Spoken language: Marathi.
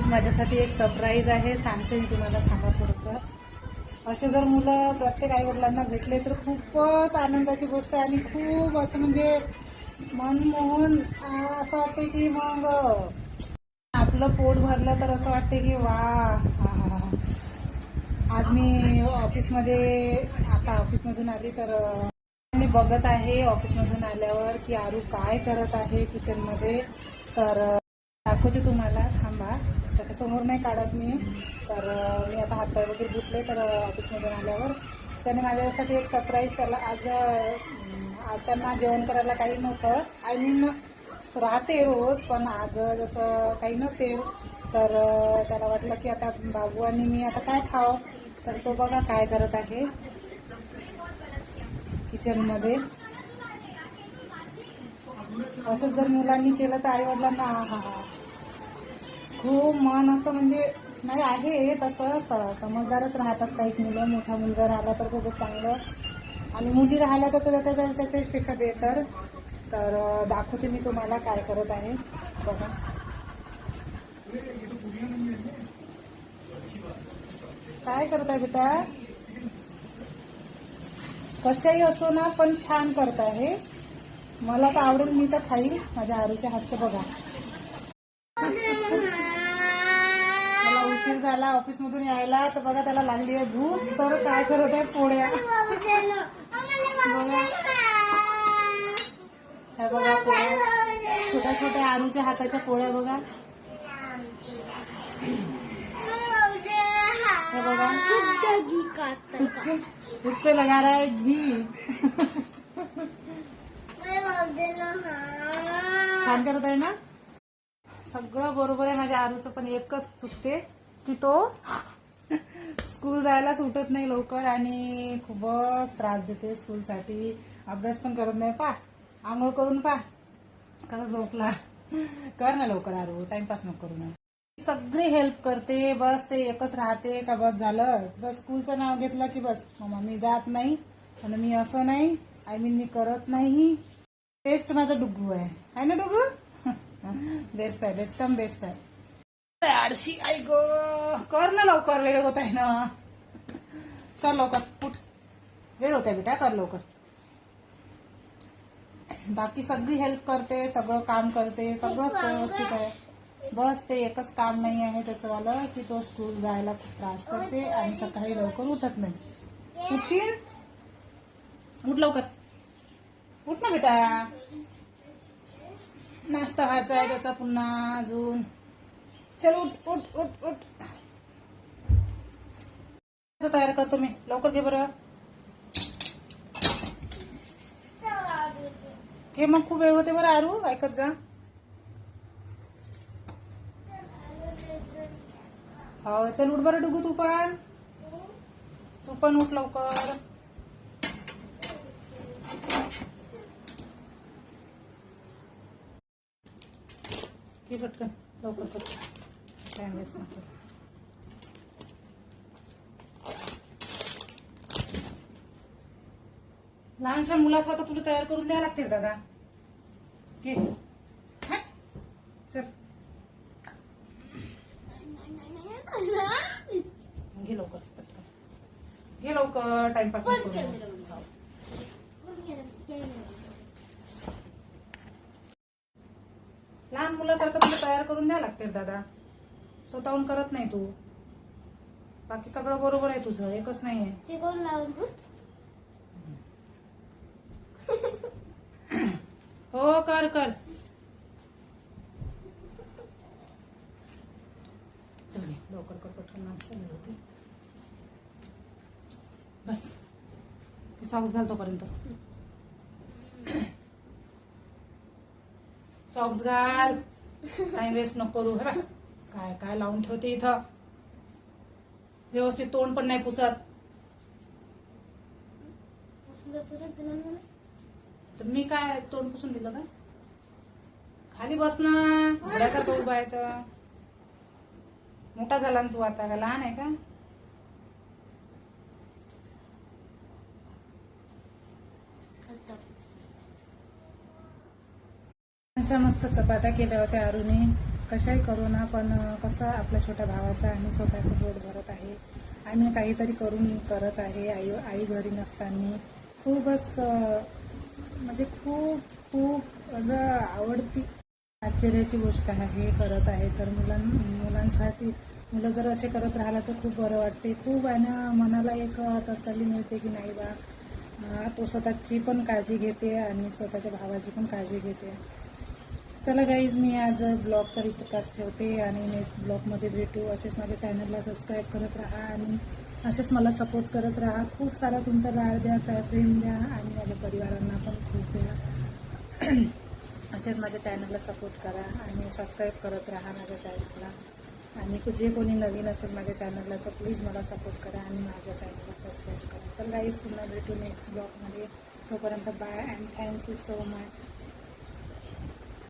गाईज माझ्यासाठी एक सरप्राईज आहे. सांगते मी तुम्हाला. थांबा थोडंसं. असे जर मुलं प्रत्येक आईवडिलांना भेटले तर खूपच आनंदाची गोष्ट आहे आणि खूप असं म्हणजे मनमोहन असं वाटते की मग आपलं पोट भरलं तर असं वाटते की वा आज मी ऑफिसमध्ये आता ऑफिसमधून आली तर मी बघत आहे ऑफिसमधून आल्यावर की आरू काय करत आहे किचनमध्ये तर दाखवते तुम्हाला थांबा. तसं समोर नाही काढत मी. तर मी आता हातपाय वगैरे धुतले तर ऑफिसमधून आल्यावर. त्याने माझ्यासाठी एक सरप्राईज त्याला आज आज त्यांना जेवण करायला काही नव्हतं. आय मीन राहते रोज पण आज जसं काही नसेल तर त्याला वाटलं की आता बाबू आणि मी आता काय खाव? तर तो बघा काय करत आहे. किचनमध्ये. असं जर मुलांनी केलं तर आई वडिलांना हा हा हा. खूप मन असं म्हणजे नाही आहे तसं. स- समजदारच राहतात काही मुलं. मोठा मुलगा राहिला तर खूपच चांगलं. आणि मुली राहिल्या तर त्याच्या त्याच्यापेक्षा बेटर तर दाखवते मी तुम्हाला काय करत आहे. बघा. काय करताय बेटा? कशाही असो ना पण छान करत आहे मला तर आवडेल मी तर खाईल. माझ्या आरूच्या हातचं बघा. उशीर झाला ऑफिस मधून यायला तर बघा त्याला लागली आहे भूक. तर काय करत आहे पोळ्या? बघा. बघा पोळ्या. छोट्या छोट्या आरूच्या हाताच्या पोळ्या बघा. हे बघा. घी का उस पे लगा रहा है घी. छान करत आहे ना? सगळं बरोबर आहे माझ्या आरूचं पण एकच चुकते की तो? स्कूल जायला सुटत नाही लवकर आणि खूपच त्रास देते स्कूलसाठी. अभ्यास पण करत नाही पा. आंघोळ करून पा. कसा झोपला? कर ना लवकर आरू. टाइमपास नको करू ना. सगळी हेल्प करते बस ते एकच राहते का बस झालं? बस स्कूलचं नाव घेतलं की बस. मम्मा मी जात नाही आणि मी असं नाही. आय मीन मी करत नाही. बेस्ट माझा डुग्गू आहे. आहे ना डुग्गू? बेस्ट आहे. बेस्ट बेस्ट आहे. आडशी आई गो. कर ना लवकर वेळ होत आहे ना. कर लवकर उठ. वेळ होत आहे बेटा कर लवकर. बाकी सगळी हेल्प करते सगळं काम करते सगळंच व्यवस्थित आहे. बस ते एकच काम नाही आहे त्याचं वालं की तो स्कूल जायला खूप त्रास करते आणि सकाळी लवकर उठत नाही. उठशील? उठ लवकर. उठ ना बेटा. नाश्ता व्हायचा आहे त्याचा पुन्हा अजून. चल उठ उठ उठ उठ. तयार करतो मी लवकर घे बरं. घे मग खूप वेळ होते बरं आरू. ऐकत जा. हो चल उठ बरं डुगू तू पण. तू पण उठ लवकर. पटकन. लवकर नको लहानशा मुलासारखं तुला तयार करून द्यावं लागते दादा. घे. हा? चल. घे लवकर पटकन. घे लवकर टाइमपास मुलगा. लहान मुलासारखं तुला तयार करून द्यावं लागते दादा. स्वतःहून करत नाही तू. बाकी सगळं बरोबर आहे तुझं एकच नाही आहे हे कोण लावून भूत हो कर कर. चल लवकर कर पटकन होते बस. ते सॉक्स घाल तोपर्यंत. सॉक्स घाल. टाइम वेस्ट नको करू हे. काय काय लावून ठेवते इथं? व्यवस्थित तोंड पण नाही पुसत. तर मी काय तोंड पुसून दिलं का? खाली बस ना. घोड्यासारखं उभा आहे तर. मोठा झाला ना तू आता का लहान आहे का? मस्त चपात्या केल्या होत्या अरुणी. कशाही करू ना पण कसं आपल्या छोट्या भावाचं आम्ही स्वतःचं पोट भरत आहे. आम्ही काहीतरी करून करत आहे आई आई घरी नसताना. खूपच म्हणजे खूप खूप आवडती आश्चर्याची गोष्ट आहे करत आहे. तर मुलां मुलांसाठी मुलं जर असे करत राहिलं तर खूप बरं वाटते. खूप आणि मनाला एक तसल्ली मिळते की नाही बा? तो स्वतःची पण काळजी घेते आणि स्वतःच्या भावाची पण काळजी घेते. चला गाईज मी आज ब्लॉग तर इतकाच ठेवते आणि नेक्स्ट ब्लॉगमध्ये भेटू. असेच माझ्या चॅनलला सबस्क्राईब करत राहा आणि असेच मला सपोर्ट करत राहा. खूप सारा तुमचा लाड द्या प्रेम द्या आणि माझ्या परिवारांना पण खूप द्या. असेच माझ्या चॅनलला सपोर्ट करा आणि सबस्क्राईब करत राहा माझ्या चॅनलला आणि जे कोणी नवीन असेल माझ्या चॅनलला तर प्लीज मला सपोर्ट करा आणि माझ्या चॅनलला सबस्क्राईब करा. तर गाईज पुन्हा भेटू नेक्स्ट ब्लॉगमध्ये तोपर्यंत bye and thank you so much